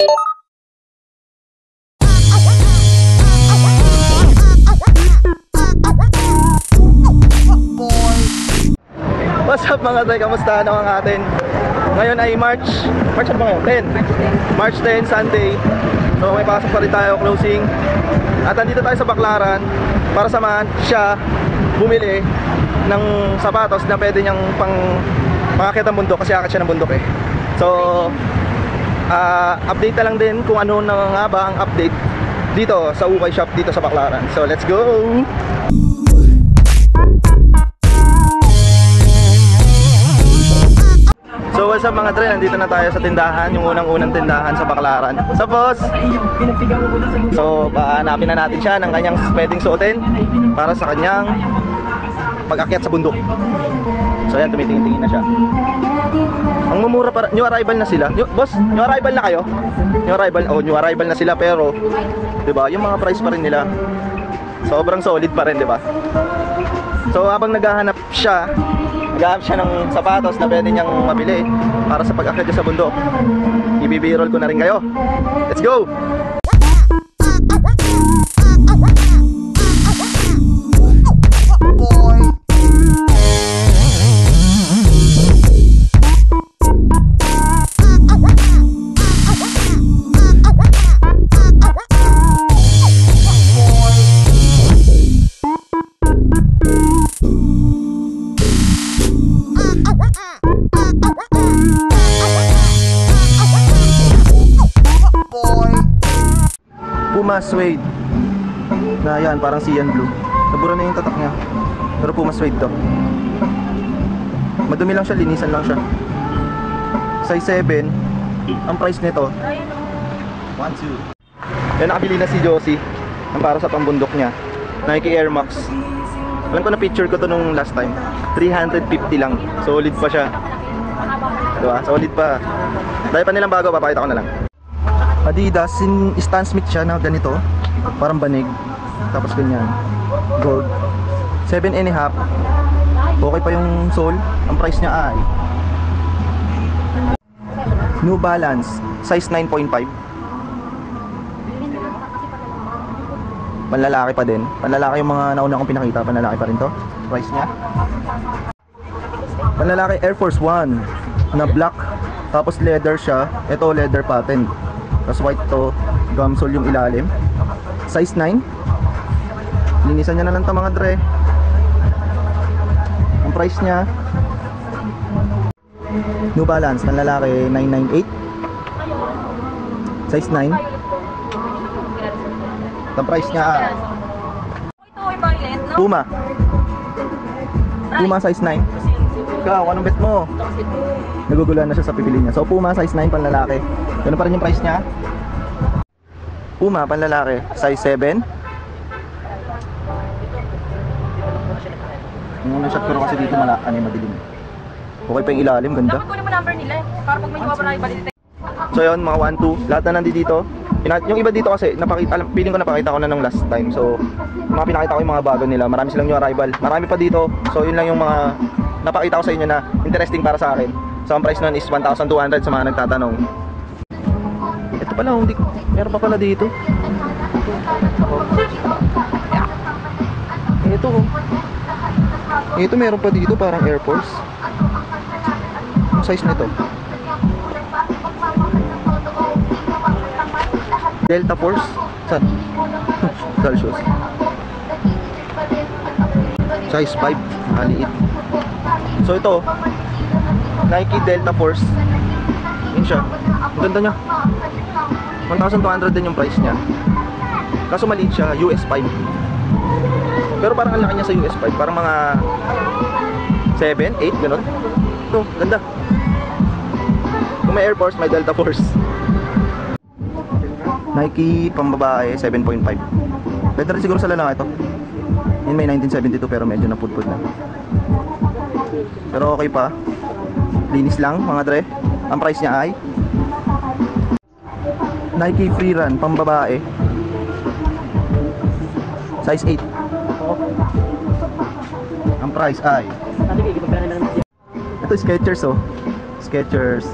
What's up mga tay? Kamusta? Ang atin? Ngayon ay March March ano ba ngayon? 10 March 10, Sunday So may pasok pa rin tayo, closing At andito tayo sa Baklaran Para samahan siya bumili ng sapatos na pwede niyang pang makakit ang bundok kasi akit siya ng bundok eh So ah, update na lang din kung ano na nga ba ang update dito sa Ukay Shop dito sa Baklaran So let's go! So what's up mga tre, nandito na tayo sa tindahan, yung unang-unang tindahan sa Baclaran. Sa boss! So pahanapin na natin siya ng kanyang pwedeng suotin para sa kanyang pag-akyat sa bundok. So ayan, tumitingin-tingin na siya. Ang mumura para, new arrival na sila. New, boss, new arrival na kayo? New arrival, oh new arrival na sila pero, di ba yung mga price pa rin nila. Sobrang solid pa rin, di ba? So habang naghahanap siya, naghahanap siya ng sapatos na pwede niyang mabili para sa pag-akyat sa bundok. Ibibirol ko na rin kayo. Let's go! Parang Cyan Blue. Nabura na yung tatak niya. Pero Puma Suede to. Madumi lang siya, linisan lang siya. Size 7. Ang price nito, 1, 2. Yan, nakabili na si Josie. Ang para sa pambundok niya. Nike Air Max. Alam ko na picture ko to nung last time. 350 lang. Solid pa siya. Diba? Solid pa. Dahil pa nilang bago, papakita ko na lang. Adidas, sin Stan Smith siya na ganito. Parang banig. Tapos ganyan. Gold. 7 and a half. Okay pa yung sole. Ang price niya ay New Balance, size 9.5. Panlalaki pa din. Panlalaki yung mga nauna kong pinakita. Panlalaki pa rin to. Price niya. Panlalaki Air Force 1 na black. Tapos leather siya. Ito leather pattern. Tapos white to. Gumsole yung ilalim. Size 9. Linisan niya na lang to mga dre. Ang price niya. New Balance, panlalaki 998 Size 9 Ang price niya ah, Ito? Puma. Puma size 9 Ikaw, anong bet mo? Nagugulan na siya sa pipili niya. So Puma size 9 panlalaki. Ganun pa rin yung price niya. Puma panlalaki size 7 Yung una shot ko kasi dito mala, ano yung madilim Okay pa yung ilalim, ganda Dapat kunin mo number nila eh. Para pag may mawawala yung balik So yun, mga 1, 2, lahat na nandito dito. Yung iba dito kasi, napakita, alam, feeling ko napakita ko na nung last time. So, mga pinakita ko yung mga bago nila. Marami silang new arrival. Marami pa dito. So, yun lang yung mga napakita ko sa inyo na interesting para sa akin. So, ang price nun is 1,200 sa mga nagtatanong. Ito pala, hindi ko, meron pa pala dito. Ito, oh. Ito meron pa dito, parang Air Force. Ang size nito. Delta Force? Saan? Celsius. Size 5. Maliit. So ito, Nike Delta Force. Yun siya. Ang ganda niya. 1,200 din yung price niya. Kaso maliit siya, US 5. Pero parang ang laki niya sa US 5. Parang mga 7, 8, ganun. Ito, ganda. Kung may Air Force, may Delta Force. Nike pambabae 7.5 Better rin siguro sa lalaki ito Yun may 1972 pero medyo napudpud na Pero okay pa Linis lang mga dre Ang price niya ay Nike Free Run pambabae Size 8 Ang price ay Ito Skechers oh Skechers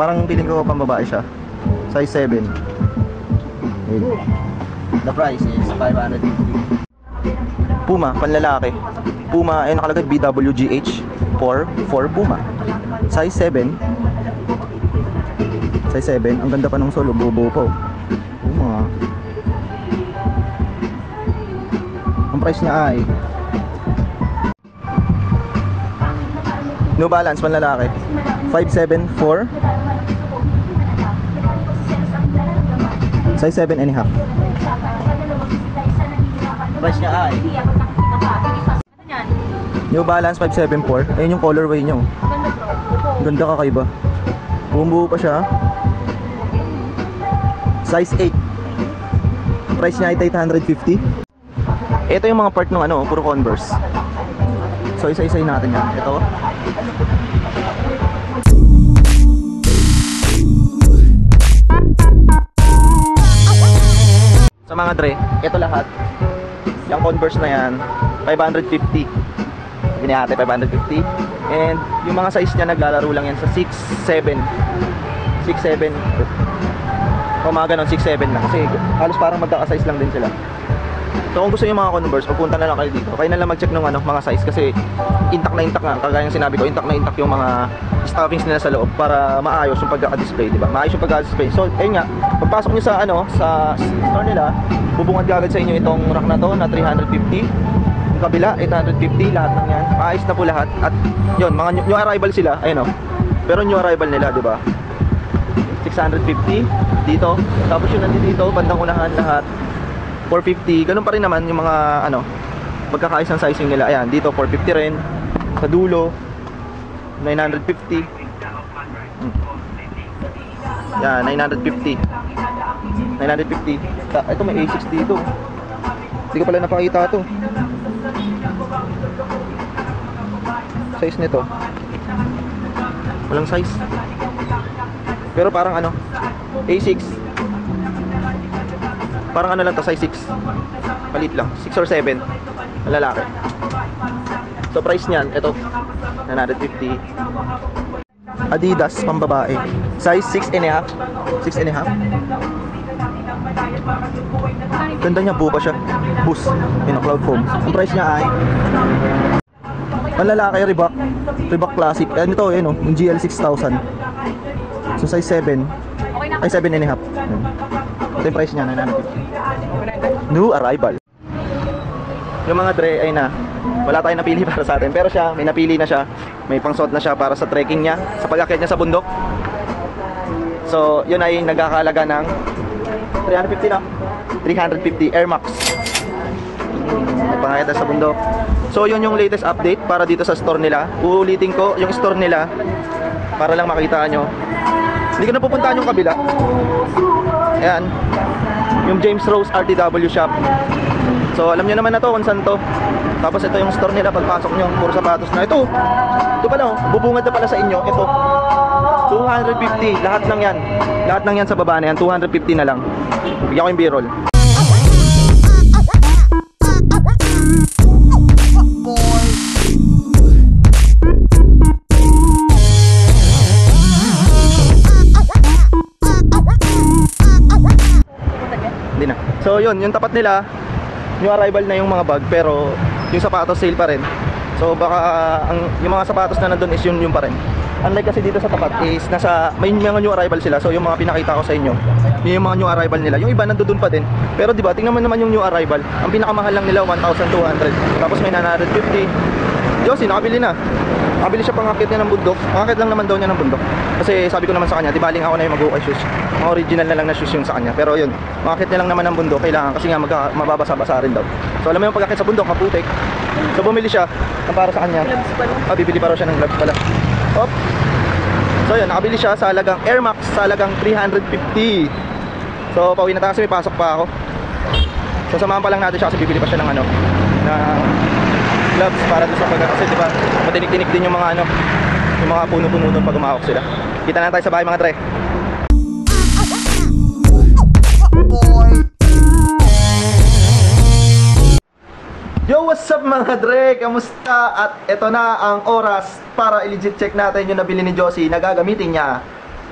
Parang feeling ko pambabae siya Size 7. Wait. The price is 550. Puma, panlalaki. Puma, ay nakalagay BWGH 4, 4 Puma. Size 7. Size 7. Ang ganda pa ng solo, buo-buo pa. oh. Puma. Ang price niya ay New Balance, panlalaki. 574. Size 7 and a half. Price niya ay? New Balance 574. Ayun yung colorway niyo. Ganda Ganda kakaiba. Bumubuo pa siya. Size 8. Price niya ay 850. Ito yung mga part ng ano, puro Converse. So isa-isay natin yan. Ito. Mga dre, ito lahat. Yung Converse na yan, 550. Sabi ni ate, 550. And yung mga size niya naglalaro lang yan sa 6, 7. 6, 7. O mga ganon, 6, 7 lang. Kasi halos parang magkaka-size lang din sila. So kung gusto niyo mga Converse, pagpunta na lang kayo dito. Kayo na lang mag-check ng ano, mga size kasi intact na intact nga. Kagaya ng sinabi ko, intact na intact yung mga stuffings nila sa loob para maayos yung pagkaka-display, di ba? Maayos yung pagkaka-display. So, ayun nga, pagpasok niyo sa ano, sa store nila, bubungad agad sa inyo itong rack na to na 350. Yung kabila, 850, lahat ng yan. Maayos na po lahat. At yun, mga new, arrival sila, ayun o. Pero new arrival nila, di ba? 650 dito. Tapos yung nandito dito, bandang unahan lahat. 450. Ganun pa rin naman yung mga ano, magkakaayos ng sizing nila. Ayan, dito 450 rin. Sa dulo 950. Hmm. Yan, 950. 950. Ta- Ito may A6 dito. Hindi ko pala napakita to. Size nito. Walang size. Pero parang ano, A6. Parang ano lang to, size 6. Palit lang, 6 or 7. Ang lalaki. So price niyan, ito, 950. Adidas, pambabae. Size 6 and a half. 6 and a half. Ganda niya, buo pa siya. Boost. Yun ang cloud foam. Ang price niya ay ang lalaki, Reebok. Reebok Classic. Ano ito, yun, oh, yung GL 6000. So size 7. Okay na. Ay, 7 and a half. Ito yung price niya, 950. New arrival. Yung mga dre ay na. Wala tayong napili para sa atin. Pero siya, may napili na siya. May pangsuot na siya para sa trekking niya. Sa pag-akyat niya sa bundok. So, yun ay nagkakalaga ng 350 na. 350 Air Max. May pangakit na sa bundok. So, yun yung latest update para dito sa store nila. Uulitin ko yung store nila para lang makita nyo. Hindi ko na pupuntahan yung kabila. Ayan. Yung James Rose RTW shop. So, alam nyo naman na to kung saan to. Tapos ito yung store nila pagpasok nyo. Puro sapatos na. Ito. Ito pala oh. Bubungad na pala sa inyo. Ito. 250. Lahat ng yan. Lahat ng yan sa baba na yan. 250 na lang. Bigyan ko yung b-roll. So yun, yung tapat nila, yung arrival na yung mga bag pero yung sapatos sale pa rin. So baka ang yung mga sapatos na nandun is yun yung pa rin. Unlike kasi dito sa tapat is nasa may mga new arrival sila. So yung mga pinakita ko sa inyo, yun yung mga new arrival nila. Yung iba nandoon pa din. Pero di ba, tingnan mo naman yung new arrival. Ang pinakamahal lang nila 1,200. Tapos may 950. Josie, nakabili na. Nakabili siya pangakit niya ng bundok. Pangakit lang naman daw niya ng bundok. Kasi sabi ko naman sa kanya, di baling ako na yung mag-ukay shoes. Original na lang na shoes yung sa kanya. Pero yun, pangakit niya lang naman ng bundok. Kailangan kasi nga magka, mababasa-basa rin daw. So alam mo yung pagkakit sa bundok, maputik. So bumili siya ng para sa kanya. Ah, bibili pa raw siya ng gloves pala. Hop. So yun, nakabili siya sa halagang Air Max sa halagang 350. So pauwi na tayo kasi may pasok pa ako. So samahan pa lang natin siya kasi bibili pa siya ng ano, na gloves para doon sa pag kasi di ba matinik-tinik din yung mga ano yung mga puno-puno doon pag umahok sila kita na tayo sa bahay mga tre Yo, what's up mga Dre? Kamusta? At ito na ang oras para i-legit check natin yung nabili ni Josie na gagamitin niya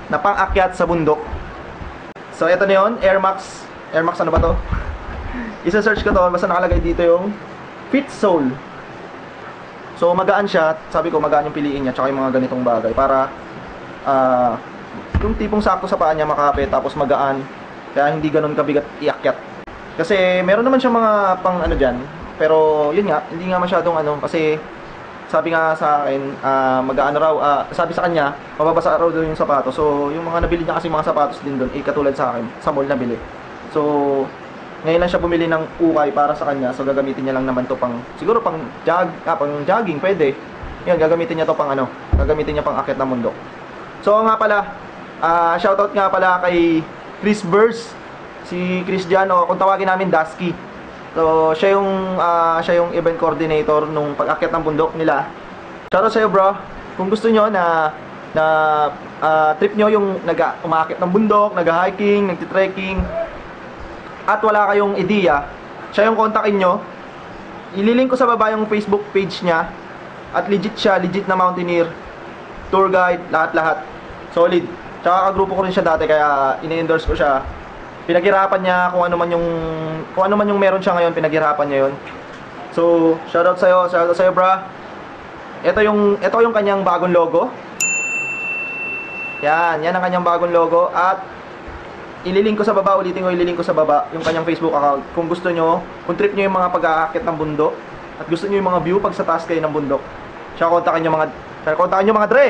na pang-akyat sa bundok. So, ito na yun. Air Max. Air Max ano ba to? Isa-search ko to. Basta nakalagay dito yung Fit Soul. So, magaan siya. Sabi ko, magaan yung piliin niya. Tsaka yung mga ganitong bagay. Para, ah, yung tipong sakto sa paa niya makapit. Tapos magaan. Kaya hindi ganun kabigat iakyat. Kasi, meron naman siya mga pang ano dyan. Pero, yun nga. Hindi nga masyadong ano. Kasi, sabi nga sa akin, ah, mag-ano raw, ah, sabi sa kanya, mababasa raw doon yung sapatos. So, yung mga nabili niya kasi mga sapatos din doon, eh, katulad sa akin, sa mall nabili. So, ngayon lang siya bumili ng ukay para sa kanya. So, gagamitin niya lang naman to pang, siguro pang jog, ah, pang jogging, pwede. Yan, gagamitin niya to pang ano, gagamitin niya pang akit na mundo. So, nga pala, ah, shoutout nga pala kay Chris Burst, si Chris Diano, kung tawagin namin Dusky. So, siya yung ah, siya yung event coordinator nung pag-akyat ng bundok nila. Shoutout sa iyo, bro. Kung gusto nyo na na ah, trip nyo yung nag umakyat ng bundok, nag-hiking, nagti-trekking at wala kayong ideya, siya yung kontakin nyo. Ililink ko sa baba yung Facebook page niya at legit siya, legit na mountaineer, tour guide, lahat-lahat. Solid. Tsaka kagrupo ko rin siya dati kaya ini-endorse ko siya pinaghirapan niya kung ano man yung kung ano man yung meron siya ngayon, pinaghirapan niya 'yon. So, shoutout sa iyo, shoutout sa iyo, bra. Ito yung ito yung kanyang bagong logo. Yan, yan ang kanyang bagong logo at ililink ko sa baba, ulitin ko ililink ko sa baba yung kanyang Facebook account. Kung gusto nyo, kung trip nyo yung mga pag-aakit ng bundok at gusto nyo yung mga view pag sa taas kayo ng bundok. Siya kontakin nyo mga siya kontakin nyo mga dre.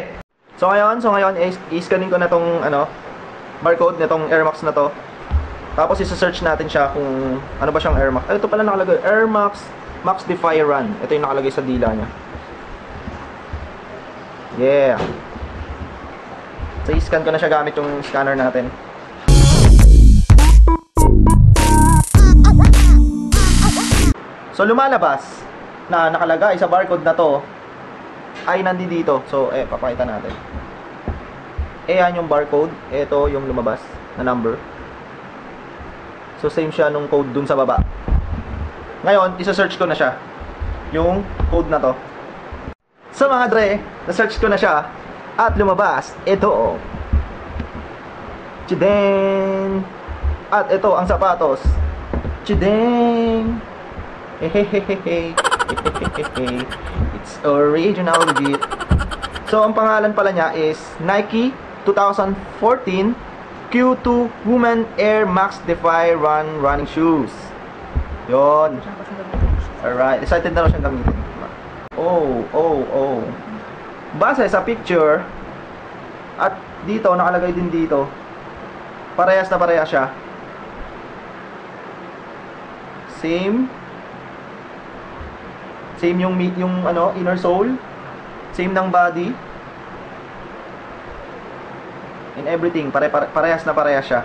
So ngayon, so ngayon is- i-scanning ko na tong ano barcode nitong Air Max na to. Tapos isa-search natin siya kung ano ba siyang Air Max. Ay, ito pala nakalagay, Air Max Max Defy Run. Ito yung nakalagay sa dila niya. Yeah. So, i-scan ko na siya gamit yung scanner natin. So, lumalabas na nakalagay sa barcode na to ay nandito. So, eh, papakita natin. Eh, yan yung barcode. Ito yung lumabas na number. So, same siya nung code dun sa baba. Ngayon, isa-search ko na siya. Yung code na to. So, mga dre, na-search ko na siya. At lumabas, ito. Chideng! At ito, ang sapatos. Chideng! It's original legit. So, ang pangalan pala niya is Nike 2014 Q2 Women Air Max Defy Run Running Shoes. Yon. Alright. Excited na raw siyang gamitin. Oh, oh, oh. Base sa picture, at dito, nakalagay din dito, parehas na parehas siya. Same. Same yung yung ano, inner sole. Same ng body. In everything, pare, pare, parehas na parehas siya.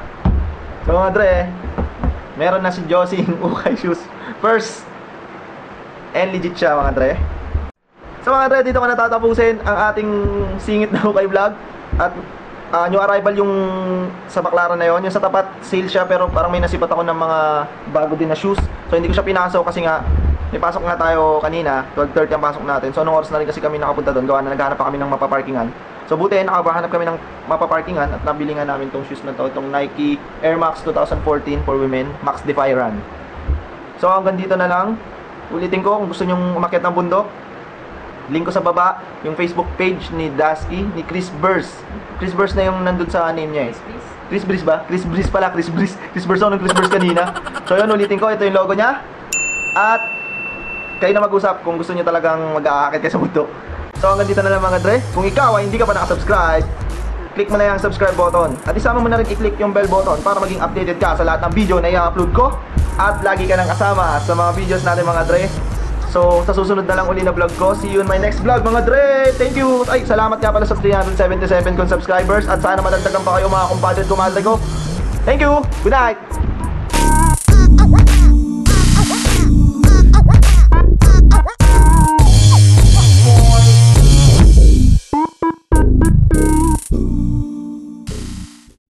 So mga dre, meron na si Josie yung ukay shoes. First, and legit siya mga dre. So mga dre, dito ko natatapusin ang ating singit na ukay vlog. At ah, new arrival yung sa Baclaran na yon Yung sa tapat, sale siya pero parang may nasipat ako ng mga bago din na shoes. So hindi ko siya pinasok kasi nga may pasok nga tayo kanina, 12.30 ang pasok natin. So anong oras na rin kasi kami nakapunta doon, gawa na naghahanap pa kami ng mapaparkingan. So buti nakahanap kami ng mapaparkingan at nabili nga namin tong shoes na to, itong Nike Air Max 2014 for women, Max Defy Run. So hanggang dito na lang. Ulitin ko kung gusto nyong umakyat ng bundok, link ko sa baba yung Facebook page ni Dasky, ni Chris Burst. Chris Burst na yung nandun sa name niya eh. Chris Breeze ba? Chris Breeze pala, Chris Breeze. Chris Burst ako ng Chris Burst kanina. So yun, ulitin ko, ito yung logo niya. At kayo na mag-usap kung gusto niyo talagang mag-aakit kayo sa bundok. So hanggang dito na lang mga dre. Kung ikaw ay hindi ka pa nakasubscribe, click mo na yung subscribe button. At isama mo na rin i-click yung bell button para maging updated ka sa lahat ng video na i-upload ko. At lagi ka nang kasama sa mga videos natin mga dre. So, sa susunod na lang uli na vlog ko. See you in my next vlog mga dre! Thank you! Ay, salamat nga pala sa 377 kong subscribers at sana madagdagan pa kayo mga kumpadre at kumadre ko. Thank you! Good night!